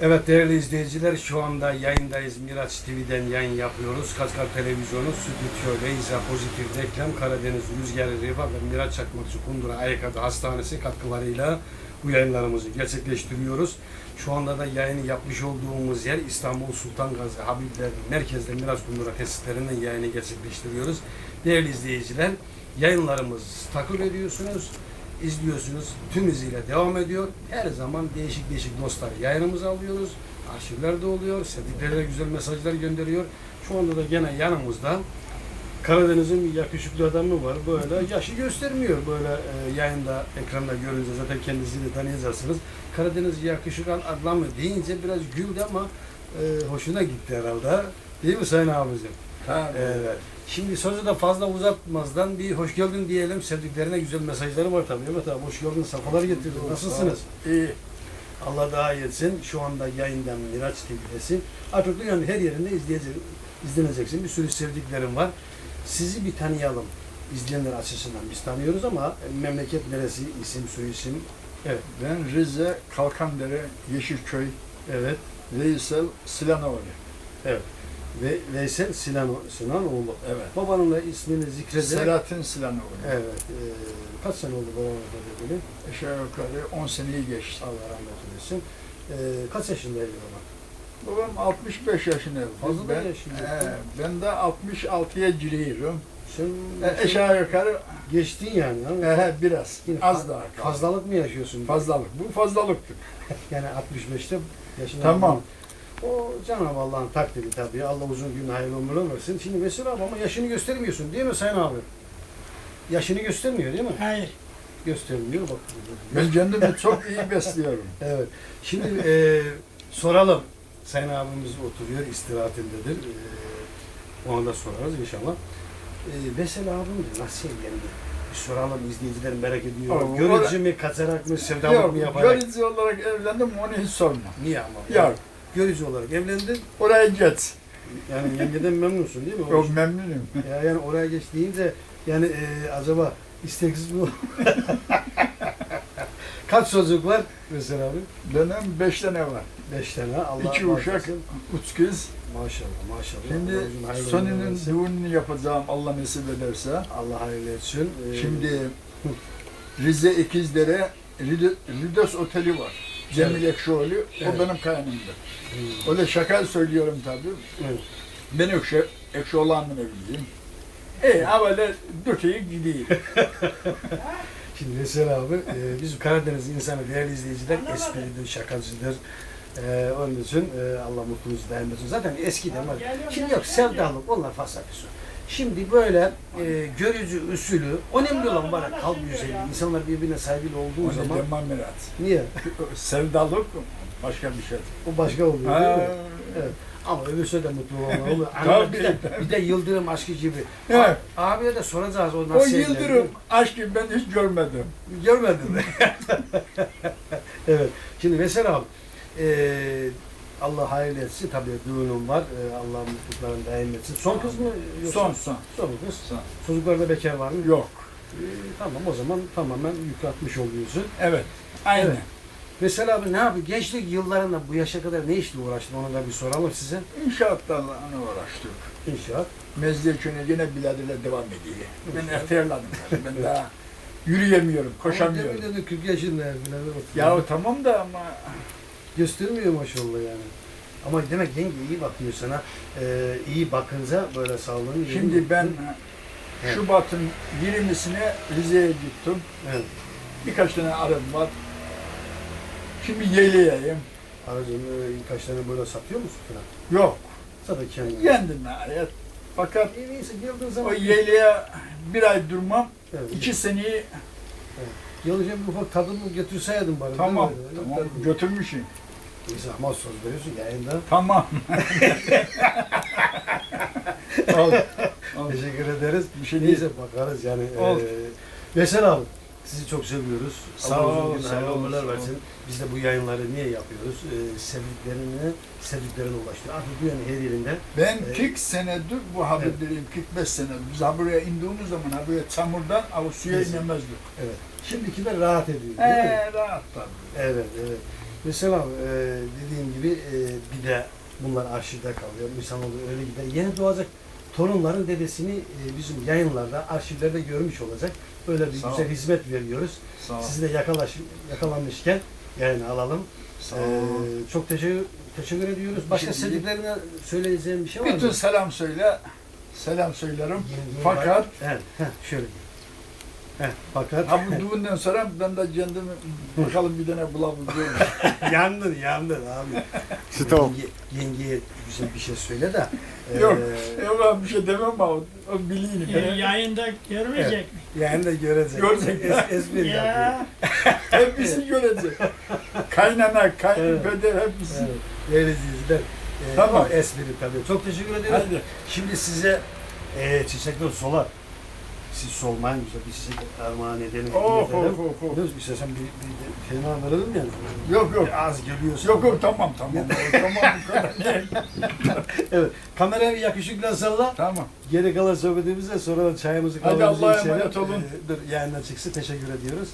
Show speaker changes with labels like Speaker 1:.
Speaker 1: Evet değerli izleyiciler şu anda yayındayız. Miraç TV'den yayın yapıyoruz. Kaskar Televizyonu, Stüdyo, Reyza, Pozitif Reklam, Karadeniz Rüzgarı Riva ve Miraç Çakmakçı Kundura Ayakkabı Hastanesi katkılarıyla bu yayınlarımızı gerçekleştiriyoruz. Şu anda da yayını yapmış olduğumuz yer İstanbul Sultan Gazi Habibler Merkez'de Miraç Kundura tesislerinden yayını gerçekleştiriyoruz. Değerli izleyiciler yayınlarımız takip ediyorsunuz izliyorsunuz. Tüm hızıyla devam ediyor. Her zaman değişik değişik dostlar yayınımızı alıyoruz. Arşivler de oluyor. Sevdiklerine güzel mesajlar gönderiyor. Şu anda da gene yanımızda Karadeniz'in yakışıklı adamı var. Böyle yaşı göstermiyor böyle e, yayında, ekranda görünce zaten kendisini de tanıyacaksınız. Karadeniz yakışıklı adamı deyince biraz güldü ama e, hoşuna gitti herhalde. Değil mi Sayın abicim? Evet. Şimdi sözü de fazla uzatmazdan bir hoş geldin diyelim. Sevdiklerine güzel mesajları var tabii. Evet abi hoş geldin. Safalar getirdin. Nasılsınız?
Speaker 2: İyi.
Speaker 1: Allah daha iyi etsin. Şu anda yayından Miraç TV'desin. Artık dünyanın her yerinde izleyecek, izleneceksin. Bir sürü sevdiklerim var. Sizi bir tanıyalım. İzleyenler açısından biz tanıyoruz ama memleket neresi, isim, soy isim. Evet,
Speaker 2: Ben Rize, Kalkandere, Yeşilköy,
Speaker 1: evet,
Speaker 2: Veysel, Silanoğlu.
Speaker 1: evet. Ve Veysel Sinan, Sinanoğlu.
Speaker 2: Evet.
Speaker 1: Babanın da ismini zikrederek...
Speaker 2: Selahattin Silanoğlu.
Speaker 1: Evet. E, kaç sene oldu babanın da böyle?
Speaker 2: Aşağı yukarı 10 seneyi geçti.
Speaker 1: Allah rahmet eylesin. E, kaç yaşındaydı baba?
Speaker 2: Babam 65 yaşında.
Speaker 1: Fazla
Speaker 2: ben,
Speaker 1: yaşında.
Speaker 2: He, ben de 66'ya giriyorum.
Speaker 1: Sen
Speaker 2: E, aşağı yukarı
Speaker 1: geçtin yani.
Speaker 2: he, biraz.
Speaker 1: yine
Speaker 2: Az daha. kaldı.
Speaker 1: Fazlalık mı yaşıyorsun?
Speaker 2: Fazlalık. Bu fazlalıktı.
Speaker 1: Yani 65'te yaşına
Speaker 2: Tamam.
Speaker 1: O Cenab-ı Allah'ın takdiri tabii. Allah uzun gün hayırlı ömürler versin. Şimdi Vesile abi ama yaşını göstermiyorsun değil mi Sayın abi? Yaşını göstermiyor değil mi?
Speaker 3: Hayır.
Speaker 1: Göstermiyor bak.
Speaker 2: Ben kendimi çok iyi besliyorum.
Speaker 1: Evet. Şimdi e, soralım. Sayın abimiz oturuyor, istirahatindedir. E, ona da sorarız inşallah. E, Vesel abim nasıl evlendi? Bir soralım izleyiciler merak ediyor.
Speaker 2: Oo,
Speaker 1: Görücü mü, kaçarak mı, sevdalık mı yaparak?
Speaker 2: görücü olarak evlendim onu hiç sorma.
Speaker 1: Niye ama?
Speaker 2: Yok,
Speaker 1: Görücü olarak evlendin.
Speaker 2: oraya geç.
Speaker 1: Yani yengeden memnunsun değil mi? İş-
Speaker 2: memnunum.
Speaker 1: Ya yani oraya geç deyince yani e, acaba isteksiz mi? Kaç çocuk var mesela abi?
Speaker 2: Benim 5 tane var.
Speaker 1: Beş tane. Allah
Speaker 2: İki uşak,
Speaker 1: bağışlasın.
Speaker 2: üç kız.
Speaker 1: Maşallah maşallah. Allah
Speaker 2: Şimdi
Speaker 1: versin.
Speaker 2: düğününü yapacağım Allah nasip ederse.
Speaker 1: Allah hayırlı etsin. Ee,
Speaker 2: Şimdi Rize İkizdere Ridos Oteli var. Cemil Ekşioğlu,
Speaker 1: Evet.
Speaker 2: o benim kaynımda.
Speaker 1: hmm,
Speaker 2: Öyle şaka söylüyorum tabii.
Speaker 1: evet.
Speaker 2: Ben Ekşi, Ekşioğlu'nun evliyim. E, havale dökeyim gideyim.
Speaker 1: Şimdi mesela abi e, biz Karadeniz insanı değerli izleyiciler esprilidir, şakacıdır. E, onun için e, Allah mutluluğunuzu etsin. Zaten eskiden var. Şimdi yok sevdalık onlar şey. Şimdi böyle e, görücü usulü önemli olan ya kalp güzelliği. İnsanlar birbirine saygılı olduğu
Speaker 2: O ne
Speaker 1: zaman
Speaker 2: demem Mirat.
Speaker 1: niye?
Speaker 2: Sevdalık başka bir şey.
Speaker 1: O başka oluyor değil mi? Evet. Ama öbürse de mutlu olan. Anladın mı? bir, de, bir de Yıldırım aşkı gibi.
Speaker 2: Evet.
Speaker 1: Abiye de soracağız o
Speaker 2: O
Speaker 1: nasıl
Speaker 2: yıldırım aşkı ben hiç görmedim.
Speaker 1: Görmedin mi? evet. Şimdi Veysel abi, eee Allah hayırlı etsin. Tabii düğünüm var. Eee Allah mutluluklarını daim etsin. Son kız mı? yoksa-
Speaker 2: Son son.
Speaker 1: Son kız.
Speaker 2: Son.
Speaker 1: Çocuklarda bekar var mı?
Speaker 2: Yok.
Speaker 1: Eee, tamam o zaman tamamen yük atmış oluyorsun.
Speaker 2: Evet. Aynen.
Speaker 1: Evet. Veysel abi ne yapıyor? Gençlik yıllarında bu yaşa kadar ne işle uğraştın? Onu da bir soralım size.
Speaker 2: İnşaatlarla uğraştık.
Speaker 1: İnşaat.
Speaker 2: Mezdeköy'üne yine biladıyla devam ediyor. Ben erteledim. Ben daha yürüyemiyorum, koşamıyorum.
Speaker 1: Demin dedi 40 yaşında bile.
Speaker 2: Ya tamam da ama
Speaker 1: Göstermiyor maşallah yani. Ama demek yenge iyi bakıyor sana. Eee iyi bakınca böyle sağlığın iyi
Speaker 2: şimdi ben
Speaker 1: Evet.
Speaker 2: Şubat'ın 20'sine Rize'ye gittim.
Speaker 1: Evet.
Speaker 2: Birkaç tane arım var. Şimdi Yeyli'yeyim.
Speaker 1: Aracını birkaç tane böyle satıyor musun falan?
Speaker 2: Yok.
Speaker 1: Satın kendini.
Speaker 2: Yendim hayat. Fakat
Speaker 1: İyi neyse geldiğin
Speaker 2: o
Speaker 1: zaman...
Speaker 2: Yeyli'ye bir ay durmam.
Speaker 1: Evet.
Speaker 2: iki seneyi
Speaker 1: Geleceğim bir ufak tadını götürseydin bari.
Speaker 2: tamam.
Speaker 1: değil mi?
Speaker 2: Tamam.
Speaker 1: Tabii.
Speaker 2: Götürmüşüm.
Speaker 1: Neyse ama söz veriyorsun yayında.
Speaker 2: Tamam. Al.
Speaker 1: Teşekkür ederiz.
Speaker 2: Bir şey.
Speaker 1: Neyse bakarız yani.
Speaker 2: Ol.
Speaker 1: Ee, Veysel abi sizi çok seviyoruz.
Speaker 2: Sağ
Speaker 1: Allah uzun
Speaker 2: ol,
Speaker 1: gün
Speaker 2: sağ ol,
Speaker 1: ömürler
Speaker 2: sağ ol.
Speaker 1: versin. Biz de bu yayınları niye yapıyoruz? Ee, sevdiklerini, sevdiklerine ulaştırıyor. Artık dünyanın her yerinde.
Speaker 2: Ben
Speaker 1: Evet.
Speaker 2: 40 senedir bu haberleriyim, 45 senedir. Biz ha buraya indiğimiz zaman ha buraya çamurdan av suya
Speaker 1: Neyse.
Speaker 2: inemezdik.
Speaker 1: Evet. Şimdikiler rahat ediyor.
Speaker 2: Eee rahat tabii.
Speaker 1: Evet, evet. Mesela e, dediğim gibi e, bir de bunlar arşivde kalıyor. İnsanoğlu öyle gider. Yeni doğacak torunların dedesini e, bizim yayınlarda, arşivlerde görmüş olacak. Böyle bir
Speaker 2: Sağ ol.
Speaker 1: güzel hizmet veriyoruz.
Speaker 2: Sağ.
Speaker 1: Sizi de yakalaş, yakalanmışken yayına alalım.
Speaker 2: Sağ
Speaker 1: Ee, çok teşekkür teşekkür ediyoruz. Başka
Speaker 2: Şimdi-
Speaker 1: sevdiklerine söyleyeceğim bir şey var mı?
Speaker 2: Bütün selam söyle. Selam söylerim. Fakat
Speaker 1: evet, heh, şöyle. Heh, fakat
Speaker 2: ha bu düğünden sonra ben de kendimi bakalım bir tane bulabiliyor muyum?
Speaker 1: yandın yandın abi.
Speaker 2: Stop.
Speaker 1: Yenge, yengeye güzel bir şey söyle de. e,
Speaker 2: Yok. Yok abi bir şey demem ama o, bileyim.
Speaker 3: Ee, yayında görmeyecek mi?
Speaker 1: Yani de görecek.
Speaker 2: Görecek.
Speaker 1: Es, espri yapıyor.
Speaker 3: Ya
Speaker 2: Hepsi görecek. Kaynana, kayınpeder hepsi.
Speaker 1: Evet, değerli izleyiciler. E,
Speaker 2: Tamam.
Speaker 1: o espri tabii. Çok teşekkür ediyorum.
Speaker 2: Hadi.
Speaker 1: Şimdi size e, çiçekler solar. Siz solmayın güzel bir çiçek armağan edelim.
Speaker 2: Oh,
Speaker 1: edelim.
Speaker 2: oh, oh, oh.
Speaker 1: Biliyoruz, İstersen bir, bir, bir fena verelim yani.
Speaker 2: Yok yok.
Speaker 1: Az geliyorsun.
Speaker 2: Yok yok tamam tamam. tamam bu kadar değil.
Speaker 1: Evet. Kamerayı yakışıkla salla.
Speaker 2: Tamam.
Speaker 1: Geri kalan sohbetimize sonra çayımızı
Speaker 2: Hadi
Speaker 1: kahvemizi
Speaker 2: Allah'a
Speaker 1: içelim.
Speaker 2: emanet olun.
Speaker 1: Ee, dur yayından çıksın. Teşekkür ediyoruz.